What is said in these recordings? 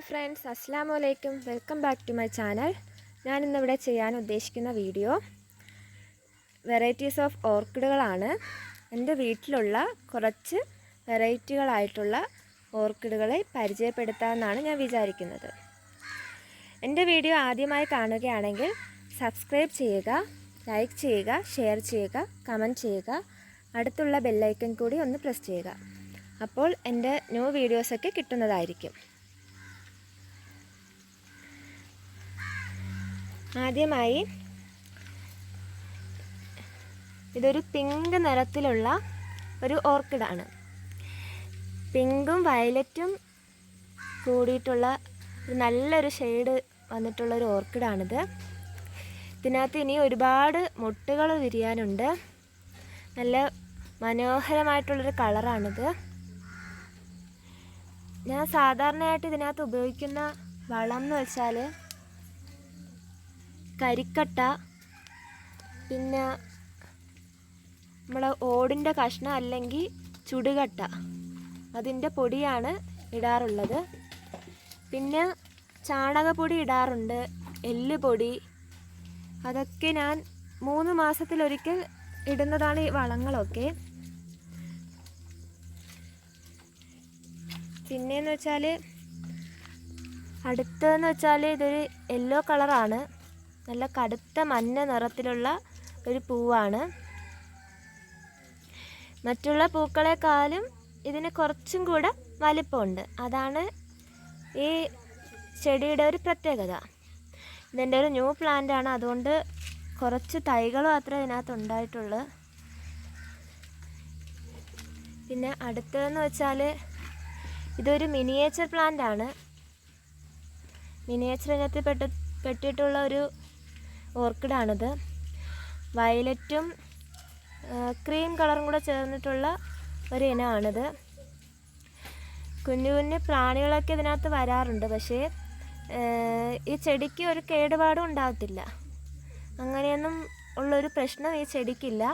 Hi friends അസ്സാം വലൈക്കും welcome back to my channel. ഞാനിന്നിവിടെ ചെയ്യാൻ ഉദ്ദേശിക്കുന്ന വീഡിയോ വെറൈറ്റീസ് ഓഫ് ഓർക്കിഡുകളാണ്. എന്റെ വീട്ടിലുള്ള കുറച്ച് വെറൈറ്റികളായിട്ടുള്ള ഓർക്കിഡുകളെ പരിചയപ്പെടുത്താമെന്നാണ് ഞാൻ വിചാരിക്കുന്നത്. എന്റെ വീഡിയോ ആദ്യമായി കാണുകയാണെങ്കിൽ സബ്സ്ക്രൈബ് ചെയ്യുക ലൈക്ക് ചെയ്യുക ഷെയർ ചെയ്യുക കമന്റ് ചെയ്യുക അടുത്തുള്ള ബെല്ലൈക്കൺ കൂടി ഒന്ന് പ്രസ് ചെയ്യുക. അപ്പോൾ എന്റെ ന്യൂ വീഡിയോസൊക്കെ കിട്ടുന്നതായിരിക്കും. ആദ്യമായി ഇതൊരു പിങ്ക് നിറത്തിലുള്ള ഒരു ഓർക്കിഡാണ്. പിങ്കും വയലറ്റും കൂടിയിട്ടുള്ള നല്ലൊരു ഷെയ്ഡ് വന്നിട്ടുള്ളൊരു ഓർക്കിഡാണിത്. ഇതിനകത്ത് ഇനി ഒരുപാട് മുട്ടുകൾ വിരിയാനുണ്ട്. നല്ല മനോഹരമായിട്ടുള്ളൊരു കളറാണിത്. ഞാൻ സാധാരണയായിട്ട് ഇതിനകത്ത് ഉപയോഗിക്കുന്ന വളം എന്ന് വെച്ചാൽ കരിക്കട്ട പിന്നെ നമ്മളെ ഓടിന്റെ കഷ്ണം അല്ലെങ്കിൽ ചുടുകട്ട അതിന്റെ പൊടിയാണ് ഇടാറുള്ളത്. പിന്നെ ചാണകപ്പൊടി ഇടാറുണ്ട് എല്ല് പൊടി അതൊക്കെ ഞാൻ മൂന്ന് മാസത്തിലൊരിക്കൽ ഇടുന്നതാണ് ഈ വളങ്ങളൊക്കെ. പിന്നെയെന്ന് വെച്ചാൽ അടുത്തതെന്ന് വെച്ചാൽ ഇതൊരു യെല്ലോ കളറാണ്. നല്ല കടുത്ത മഞ്ഞ നിറത്തിലുള്ള ഒരു പൂവാണ്. മറ്റുള്ള പൂക്കളെക്കാളും ഇതിന് കുറച്ചും കൂടെ വലിപ്പമുണ്ട്. അതാണ് ഈ ചെടിയുടെ ഒരു പ്രത്യേകത. ഇതിന്റെ ഒരു ന്യൂ പ്ലാന്റ് ആണ്. അതുകൊണ്ട് കുറച്ച് തൈകൾ മാത്രമേ ഇതിനകത്ത് ഉണ്ടായിട്ടുള്ളൂ. പിന്നെ അടുത്തതെന്ന് വെച്ചാൽ ഇതൊരു മിനിയേച്ചർ പ്ലാന്റ് ആണ്. മിനിയേച്ചർ ഇനത്തിൽ പെട്ട് പെട്ടിട്ടുള്ള ഒരു ഓർക്കിഡാണിത്. വയലറ്റും ക്രീം കളറും കൂടെ ചേർന്നിട്ടുള്ള ഒരു ഇനമാണിത്. കുഞ്ഞു കുഞ്ഞു പ്രാണികളൊക്കെ ഇതിനകത്ത് വരാറുണ്ട് പക്ഷേ ഈ ചെടിക്ക് ഒരു കേടുപാടും ഉണ്ടാകത്തില്ല അങ്ങനെയൊന്നും ഉള്ളൊരു പ്രശ്നം ഈ ചെടിക്കില്ല.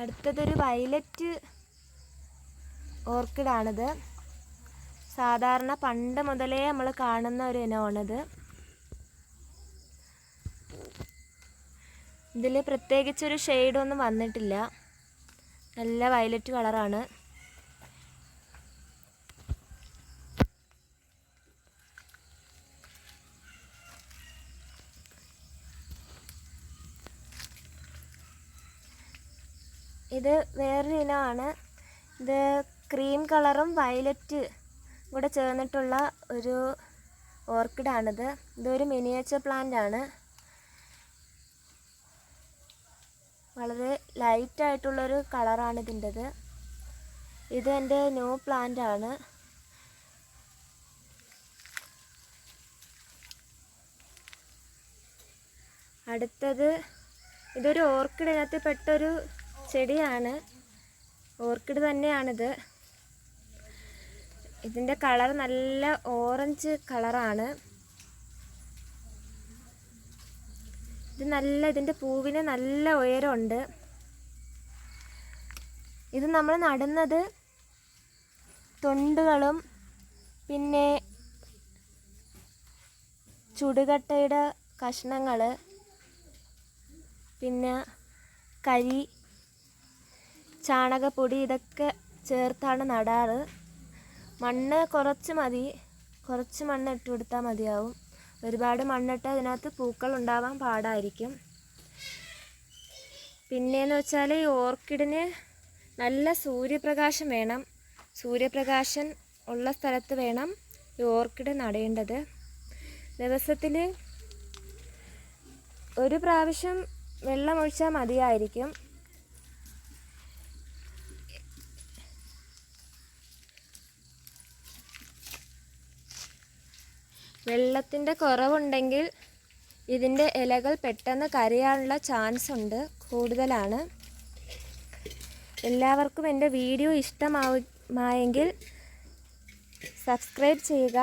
അടുത്തതൊരു വയലറ്റ് ഓർക്കിഡാണിത്. സാധാരണ പണ്ട് മുതലേ നമ്മൾ കാണുന്ന ഒരു ഇനമാണിത്. ഇതിൽ പ്രത്യേകിച്ചൊരു ഷെയ്ഡൊന്നും വന്നിട്ടില്ല. നല്ല വയലറ്റ് കളറാണ്. ഇത് വേറൊരു ഇനമാണ്. ഇത് ക്രീം കളറും വയലറ്റ് കൂടെ ചേർന്നിട്ടുള്ള ഒരു ഓർക്കിഡാണിത്. ഇതൊരു മിനിയേച്ചർ പ്ലാന്റ് ആണ്. വളരെ ലൈറ്റ് ആയിട്ടുള്ളൊരു കളറാണ് ഇതിന്റെത്. ഇത് എന്റെ ന്യൂ പ്ലാന്റ് ആണ്. അടുത്തത് ഇതൊരു ഓർക്കിഡിനകത്ത് പെട്ടൊരു ചെടിയാണ്. ഓർക്കിഡ് തന്നെയാണിത്. ഇതിന്റെ കളർ നല്ല ഓറഞ്ച് കളറാണ്. ഇത് നല്ല ഇതിന്റെ പൂവിന് നല്ല ഉയരമുണ്ട്. ഇത് നമ്മൾ നടുന്നത് തൊണ്ടുകളും പിന്നെ ചുടുകട്ടയുടെ കഷ്ണങ്ങൾ പിന്നെ കരി ചാണകപ്പൊടി ഇതൊക്കെ ചേർത്താണ് നടാറ്. മണ്ണ് കുറച്ച് മതി. കുറച്ച് മണ്ണ് ഇട്ട് കൊടുത്താൽ മതിയാവും. ഒരുപാട് മണ്ണിട്ട് അതിനകത്ത് പൂക്കൾ ഉണ്ടാവാൻ പാടായിരിക്കും. പിന്നെയെന്ന് വെച്ചാൽ ഈ ഓർക്കിഡിന് നല്ല സൂര്യപ്രകാശം വേണം. സൂര്യപ്രകാശം ഉള്ള സ്ഥലത്ത് വേണം ഈ ഓർക്കിഡ് നടേണ്ടത്. ദിവസത്തിൽ ഒരു പ്രാവശ്യം വെള്ളമൊഴിച്ചാൽ മതിയായിരിക്കും. വെള്ളത്തിന്റെ കുറവുണ്ടെങ്കിൽ ഇതിന്റെ ഇലകൾ പെട്ടെന്ന് കരയാനുള്ള ചാൻസ് ഉണ്ട് കൂടുതലാണ്. എല്ലാവർക്കും എന്റെ വീഡിയോ ഇഷ്ടമായെങ്കിൽ സബ്സ്ക്രൈബ് ചെയ്യുക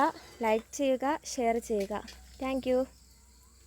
ലൈക്ക് ചെയ്യുക ഷെയർ ചെയ്യുക. താങ്ക്